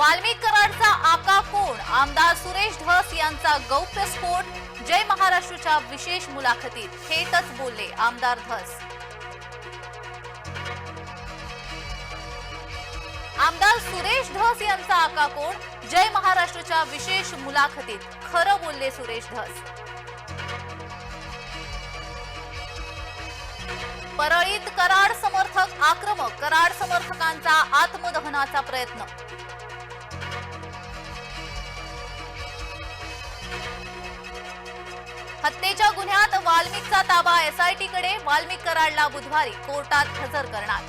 वाल्मिक कराडचा आका कोण? आमदार सुरेश धस यांचा गौप्यस्फोट जय महाराष्ट्रच्या विशेष मुलाखतीत थेटच बोलले आमदार धस. आमदार सुरेश धस यांचा आका कोण? जय महाराष्ट्रच्या विशेष मुलाखतीत खरं बोलले सुरेश धस. परळीत कराड समर्थक आक्रमक कराड समर्थकांचा आत्मदहनाचा प्रयत्न. हत्येच्या गुन्ह्यात वाल्मिकचा ताबा एसआयटीकडे वाल्मिक कराडला बुधवारी कोर्टात हजर करणार.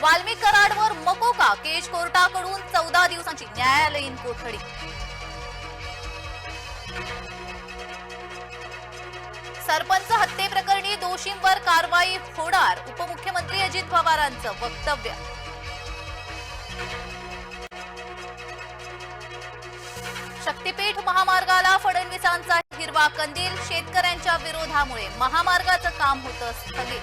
वाल्मिक कराडवर मकोका केज कोर्टाकडून चौदा दिवसांची न्यायालयीन कोठडी. सरपंच हत्येप्रकरणी दोषींवर कारवाई होणार उपमुख्यमंत्री अजित पवारांचं वक्तव्य. शक्तीपीठ महामार्गाला फडणवीसांचा हिरवा कंदील. शेतकऱ्यांच्या विरोधामुळे महामार्गाचं काम होतं स्थगित.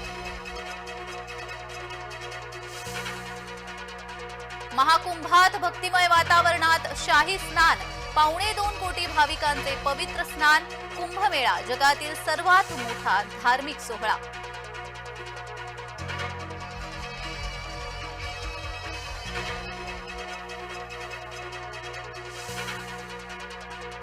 महाकुंभात भक्तिमय वातावरणात शाही स्नान. पावणे दोन कोटी भाविकांचे पवित्र स्नान. कुंभमेळा जगातील सर्वात मोठा धार्मिक सोहळा.